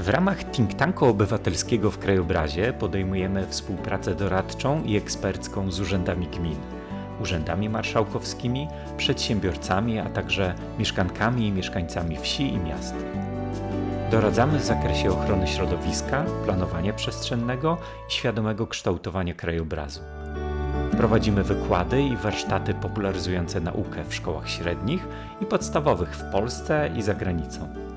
W ramach think tanku obywatelskiego w krajobrazie podejmujemy współpracę doradczą i ekspercką z urzędami gmin, urzędami marszałkowskimi, przedsiębiorcami, a także mieszkankami i mieszkańcami wsi i miast. Doradzamy w zakresie ochrony środowiska, planowania przestrzennego i świadomego kształtowania krajobrazu. Prowadzimy wykłady i warsztaty popularyzujące naukę w szkołach średnich i podstawowych w Polsce i za granicą.